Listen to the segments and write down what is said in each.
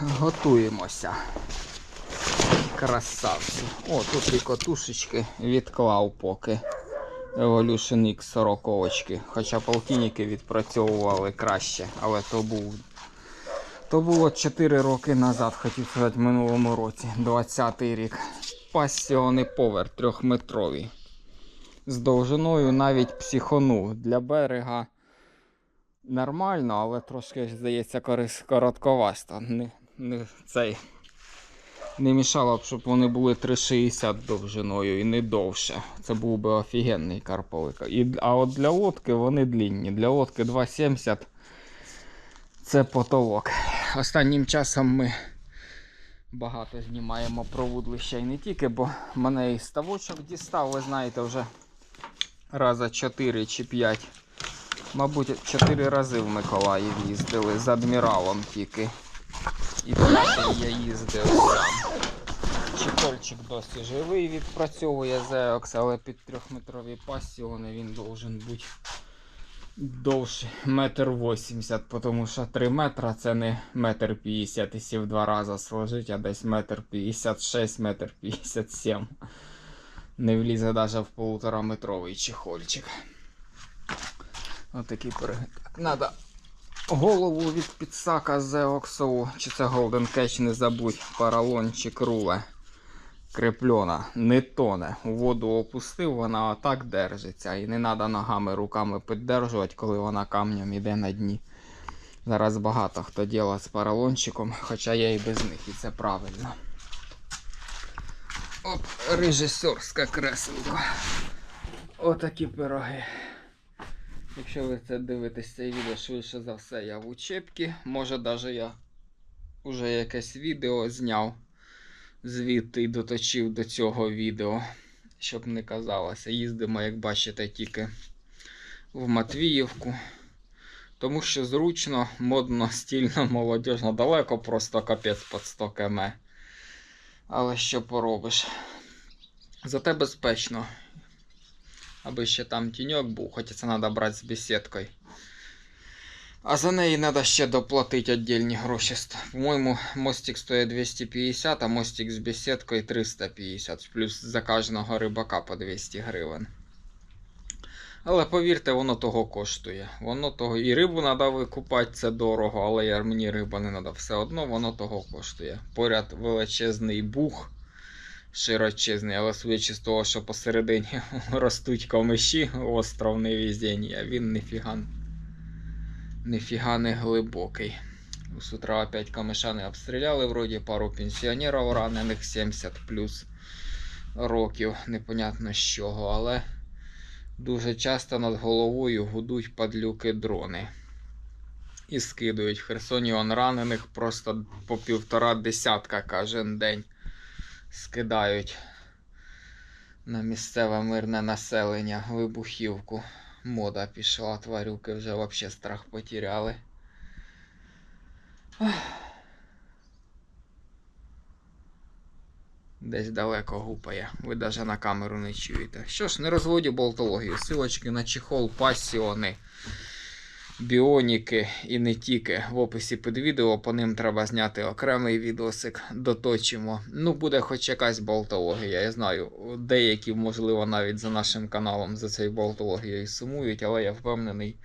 Готуємося. Красавці. О, тут і котушечки відклав поки. Evolution X 40 очки. Хоча полтинники відпрацьовували краще, але то був. То було 4 роки назад, хотів сказати, в минулому році, 20-й рік. Пасіони повер трьохметровий. З довжиною навіть психонув. Для берега нормально, але трошки, здається, коротковасто. Не, не, цей, не мішало б, щоб вони були 3,60 довжиною і не довше. Це був би офігенний карповик. І, а от для лодки вони длінні. Для лодки 2,70 це потолок. Останнім часом ми багато знімаємо про вудлища і не тільки, бо мене і ставочок дістав, ви знаєте, вже раза 4 чи 5. Мабуть, 4 рази в Миколаїв їздили з адміралом тільки. І п'ятий я їздив сам. Чехольчик досі живий, відпрацьовує Зеокс, але під трьохметрові пасіони він должен бути довше метр вісімдесят, тому що 3 метра це не метр п'ятдесят, якщо в два рази сложить, а десь метр п'ятдесят шість, метр п'ятдесят сім. Не влізе навіть в полутораметровий чехольчик. Отакий перегляд. Надо голову від підсака Зеоксову, чи це Golden Catch, не забудь, поролончик руле. Креплена, не тоне. У воду опустив, вона отак держиться. І не треба ногами, руками піддержувати, коли вона камнем іде на дні. Зараз багато хто діла з поролончиком, хоча я і без них, і це правильно. Оп, режисерське кресло. Отакі пироги. Якщо ви це дивитесь це відео, швидше за все, я в учебці. Може, навіть я вже якесь відео зняв звідти і доточив до цього відео, щоб не казалося. Їздимо, як бачите, тільки в Матвіївку. Тому що зручно, модно, стільно, молодіжно, далеко просто капець під 100 км. Але що поробиш? Зате безпечно. Аби ще там тіньок був, хоча це треба брати з бесідкою. А за неї треба ще доплатити віддільні гроші. По-моєму, мостик стоїть 250, а мостик з бесідкою 350. Плюс за кожного рибака по 200 гривень. Але повірте, воно того коштує. Воно того і рибу треба викупати, це дорого, але мені риба не треба. Все одно воно того коштує. Поряд величезний бух широчезний, але судячи з того, що посередині ростуть камиші, остров невезіння, він ніфіга, ніфіга не глибокий. З утра опять камиша не обстріляли, вроді пару пенсіонерів ранених 70 плюс років, непонятно з чого, але дуже часто над головою гудуть падлюки дрони. І скидують. В Херсоні он ранених просто по півтора десятка кожен день скидають на місцеве мирне населення вибухівку. Мода пішла, тварюки вже взагалі страх потеряли. Десь далеко гупає, ви навіть на камеру не чуєте. Що ж, не розводю болтологію. Силочки на чехол, пасіони, біоніки і не тільки. В описі під відео по ним треба зняти окремий відосик, доточимо. Ну, буде хоч якась болтологія. Я знаю, деякі, можливо, навіть за нашим каналом за цією болтологією сумують, але я впевнений,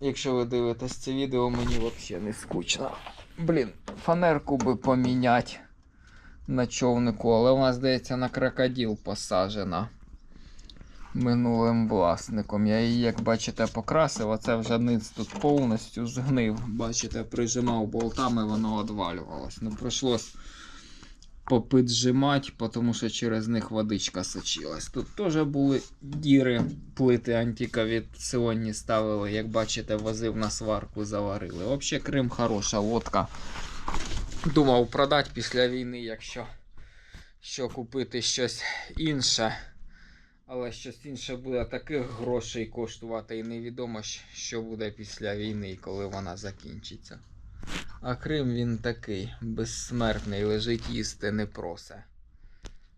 якщо ви дивитесь це відео, мені взагалі не скучно. Блін, фанерку би поміняти на човнику, але вона, здається, на крокодил посаджена минулим власником. Я її, як бачите, покрасив, а це вже низ тут повністю згнив. Бачите, прижимав болтами, воно одвалювалось. Ну, прийшлось попиджимати, тому що через них водичка сочилась. Тут теж були діри, плити антикавіційні ставили, як бачите, возив на сварку, заварили. Взагалі, Крим хороша лодка. Думав продати після війни, якщо що купити щось інше. Але щось інше буде таких грошей коштувати, і невідомо, що буде після війни, коли вона закінчиться. А Крим він такий, безсмертний, лежить їсти не просе.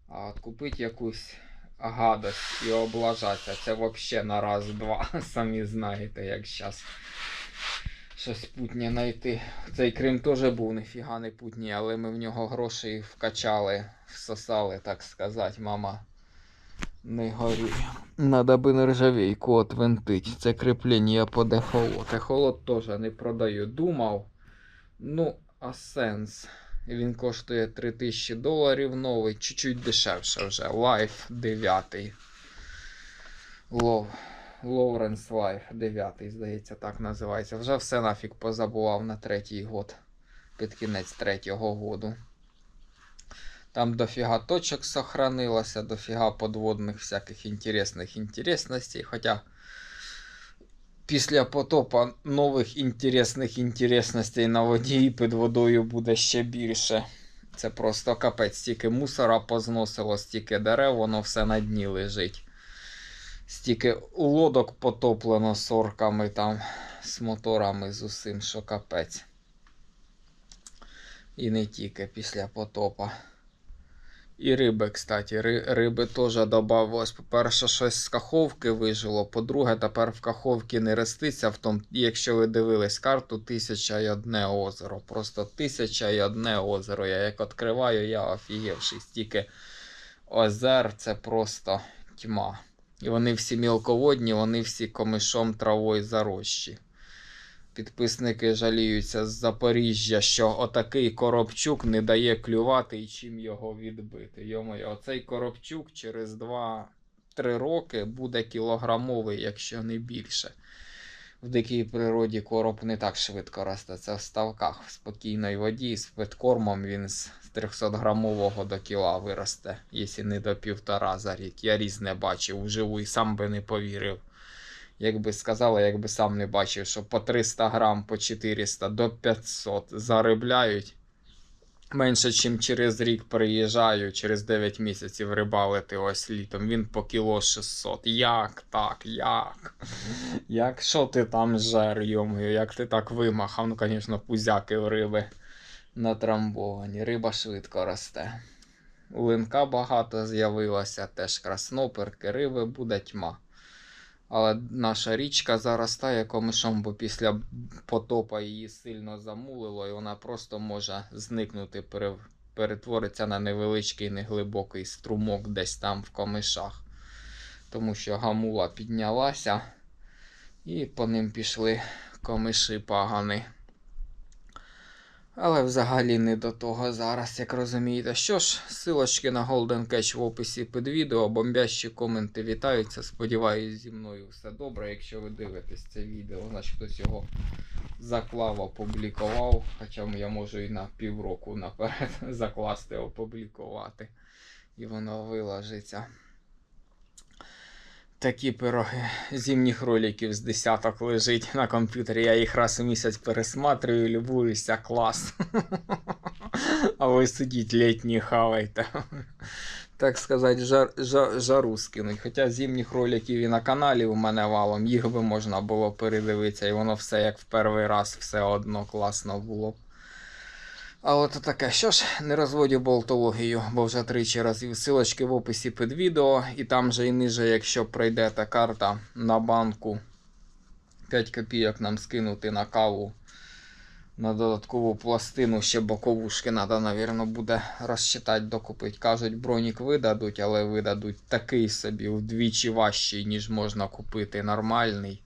А от купити якусь гадость і облажатися, це взагалі на раз-два. Самі знаєте, як зараз щось путнє знайти. Цей Крим теж був ніфіга не путній, але ми в нього гроші вкачали, всосали, так сказати, мама. Не горює. Надо би нержавейку отвинтить. Це кріплення по дехолот. Дехолот теж не продаю. Думав. Ну, а сенс. Він коштує 3000 доларів новий, чуть-чуть дешевше вже. Life 9. Лов. Лоуренс Лайф 9, здається, так називається. Вже все нафіг позабував на третій год. Під кінець третього году. Там дофіга точок сохранилося, дофіга подводних всяких інтересних інтересностей. Хоча після потопа нових інтересних інтересностей на воді і під водою буде ще більше. Це просто капець, стільки мусора позносило, стільки дерев, воно все на дні лежить. Стільки лодок потоплено сорками там з моторами з усім, що капець. І не тільки після потопа. І риби, кстати, ри, риби теж додавалось. По-перше, щось з каховки вижило. По-друге, тепер в каховці не реститься. В тому, якщо ви дивились карту, тисяча і одне озеро. Просто тисяча і одне озеро. Я як відкриваю, я офігівший. Стільки озер це просто тьма. І вони всі мілководні, вони всі комишом травою зарощі. Підписники жаліються з Запоріжжя, що отакий коробчук не дає клювати і чим його відбити. Йомоє, оцей коробчук через 2-3 роки буде кілограмовий, якщо не більше. В дикій природі короб не так швидко росте. Це в ставках в спокійній воді з підкормом він з 300 грамового до кіла виросте, якщо не до півтора за рік. Я різне бачив вживу і сам би не повірив. Якби сказали, якби сам не бачив, що по 300 грам, по 400 до 500 заробляють. Менше, ніж через рік приїжджаю, через 9 місяців рибалити ось літом. Він по кіло 600. Як так? Як? Як що ти там жер, йомою, як ти так вимахав? Ну, звісно, пузяки в риби натрамбовані. Риба швидко росте. Линка багато з'явилося, теж красноперки, риби буде тьма. Але наша річка заростає комишом, бо після потопа її сильно замулило, і вона просто може зникнути, перетвориться на невеличкий неглибокий струмок десь там в комишах. Тому що гамула піднялася, і по ним пішли комиші пагани. Але взагалі не до того зараз, як розумієте. Що ж, силочки на Golden Catch в описі під відео, бомбящі коменти вітаються. Сподіваюсь, зі мною все добре. Якщо ви дивитесь це відео, значить хтось його заклав, опублікував. Хоча я можу і на півроку наперед закласти, опублікувати. І воно виложиться. Такі пироги зимніх роликів з десяток лежить на комп'ютері. Я їх раз у місяць пересматрюю, любуюся, клас. А ви сидіть літні хавайте. Так сказати, жар, жар, жару скинуть. Хоча зимніх роликів і на каналі у мене валом, їх би можна було передивитися, і воно все як в перший раз все одно класно було. А от таке, що ж, не розводю болтологію, бо вже тричі разів силочки в описі під відео, і там же і ниже, якщо пройдете карта на банку, 5 копійок нам скинути на каву на додаткову пластину, ще боковушки треба, навірно, буде розчитати, докупити. Кажуть, бронік видадуть, але видадуть такий собі вдвічі важчий, ніж можна купити нормальний.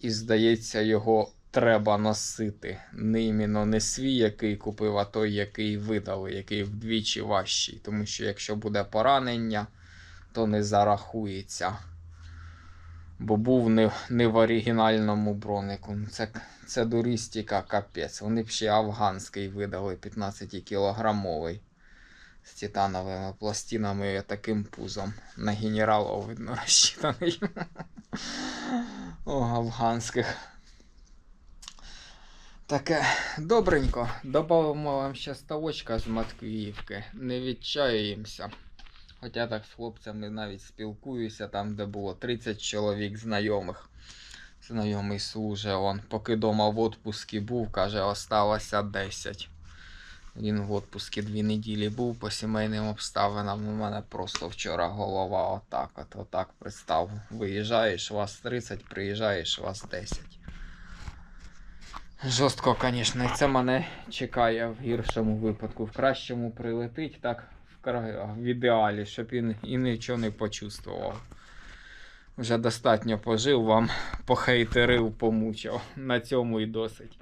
І здається, його треба носити. Не іменно не свій, який купив, а той, який видали, який вдвічі важчий. Тому що якщо буде поранення, то не зарахується. Бо був не, не в оригінальному бронику. Ну, Це, це дуристика капець. Вони б ще афганський видали 15-кілограмовий. З титановими пластинами і таким пузом. На генерала, видно, розчитаний. О, афганських. Таке добренько. Добавимо вам ще ставочка з Матквіївки. Не відчаюємося. Хоча так з хлопцями навіть спілкуюся, там, де було 30 чоловік знайомих. Знайомий служить он. Поки дома в отпуску був, каже, осталося 10. Він в отпуску дві неділі був по сімейним обставинам. У мене просто вчора голова отак. От, отак представ. Виїжджаєш, вас 30, приїжджаєш, вас 10. Жорстко, звісно, це мене чекає в гіршому випадку. В кращому прилетить, так в, ідеалі, щоб він і нічого не почувствував. Вже достатньо пожив вам, похейтерив, помучав. На цьому і досить.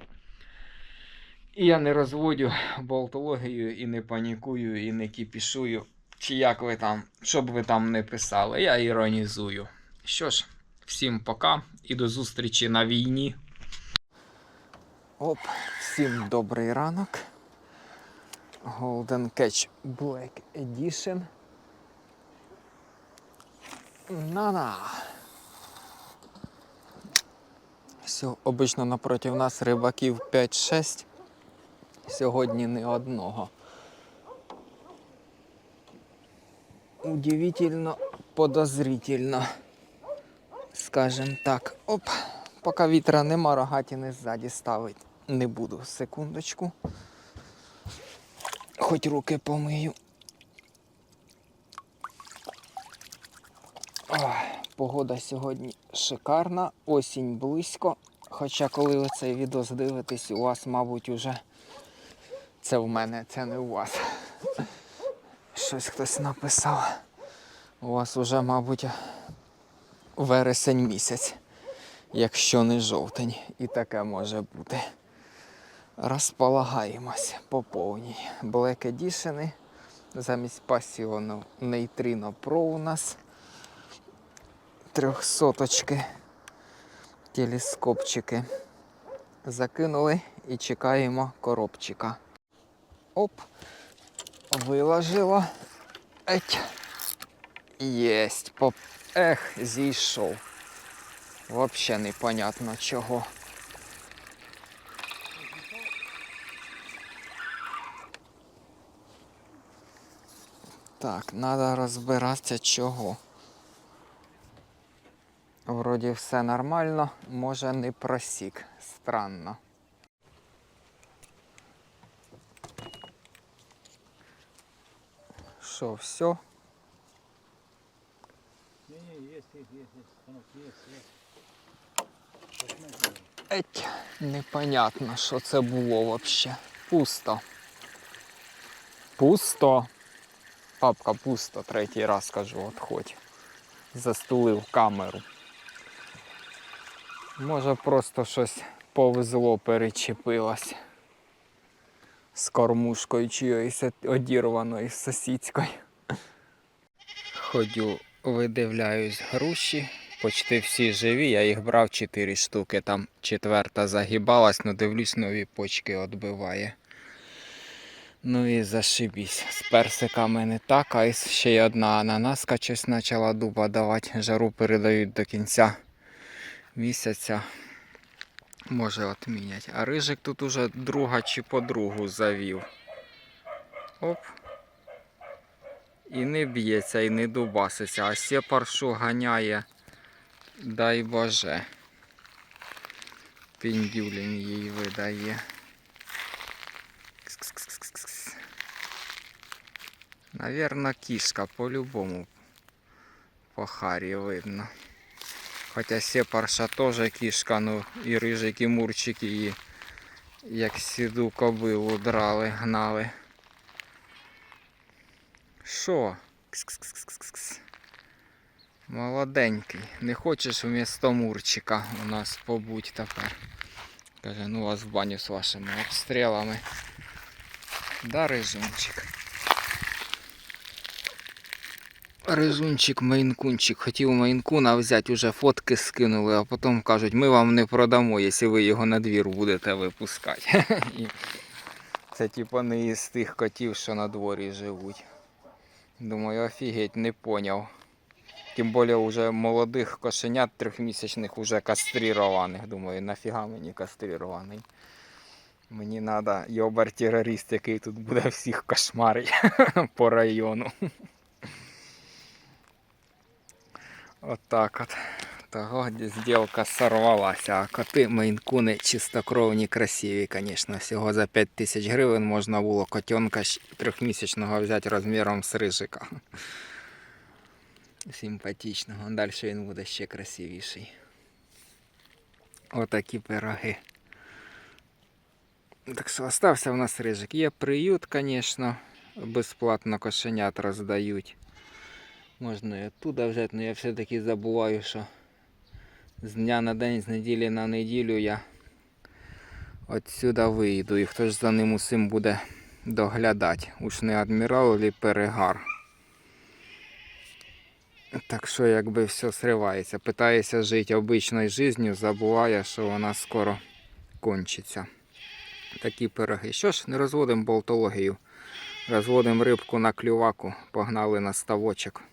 І я не розводю болтологію, і не панікую, і не кіпішую. Чи як ви там, що б ви там не писали, я іронізую. Що ж, всім пока і до зустрічі на війні. Оп, всім добрий ранок. Golden Catch Black Edition. На-на. Все, обично напроти нас рибаків 5-6. Сьогодні не одного. Удивительно, подозрительно. Скажем так. Оп. Поки вітра нема, рогатіни ззаді ставить. Не буду. Секундочку. Хоч руки помию. Ох, погода сьогодні шикарна, осінь близько. Хоча коли ви цей відос дивитесь, у вас, мабуть, уже це в мене, це не у вас. Щось хтось написав. У вас уже, мабуть, вересень місяць, якщо не жовтень, і таке може бути. Розполагаємось по повній. Black Edition замість пасіону Neutrino Pro у нас. Трьохсоточки, телескопчики. Закинули і чекаємо коробчика. Оп, виложило. Еть. Єсть. Поп... Ех, зійшов. Вообще непонятно чого. Так, треба розбиратися чого. Вроді все нормально, може не просік. Странно. Що, все? Есть, есть, станок есть, есть. Еть, непонятно, що це було взагалі. Пусто. Пусто. Папка пусто, третій раз кажу, от хоч. Застулив камеру. Може просто щось повезло, перечепилось. З кормушкою чиyoюсь одірваною з сусідською. Ходю, видивляюсь груші. Почти всі живі, я їх брав 4 штуки, там четверта загибалась, ну дивлюсь, нові почки відбиває. Ну і зашибісь. З персиками не так, а ще й одна ананаска щось почала дуба давати. Жару передають до кінця місяця. Може відмінять. А рижик тут уже друга чи подругу завів. Оп. І не б'ється, і не дубаситься, а сепар що ганяє. Дай Боже. Піндюлін їй видає. Навірно, кішка по-любому по харі видно. Хоча сепарша теж кішка, ну і рижик, і мурчик її як сіду кобилу драли, гнали. Що? Кс-кс-кс-кс-кс. Молоденький. Не хочеш вмісто Мурчика у нас побудь тепер. Каже, ну вас в баню з вашими обстрілами. Да, рижунчик. Рижунчик, мейнкунчик. Хотів мейнкуна взяти, уже фотки скинули, а потім кажуть, ми вам не продамо, якщо ви його на двір будете випускати. Це типу не із тих котів, що на дворі живуть. Думаю, офігеть, не поняв. Тим більше вже молодих кошенят трьохмісячних уже кастрированих. Думаю, нафіга мені кастрирований. Мені треба йобар-терорист, який тут буде всіх кошмарить по району. Отак от. Того зділка сорвалася. А коти мейнкуни чистокровні, красиві, звісно. Всього за 5 тисяч гривень можна було котенка трьохмісячного взяти розміром з рижика. Симпатичного. Далі він буде ще красивіший. Отакі пироги. Так що остався в нас рижик. Є приют, звісно, безплатно кошенят роздають. Можна і оттуда взяти, але я все-таки забуваю, що з дня на день, з неділі на неділю я отсюда вийду. І хто ж за ним усім буде доглядати. Уж не адмірал чи перегар. Так що якби все сривається. Питається жити обичною життю, забуває, що вона скоро кончиться. Такі пироги. Що ж, не розводимо болтологію. Розводимо рибку на клюваку, погнали на ставочок.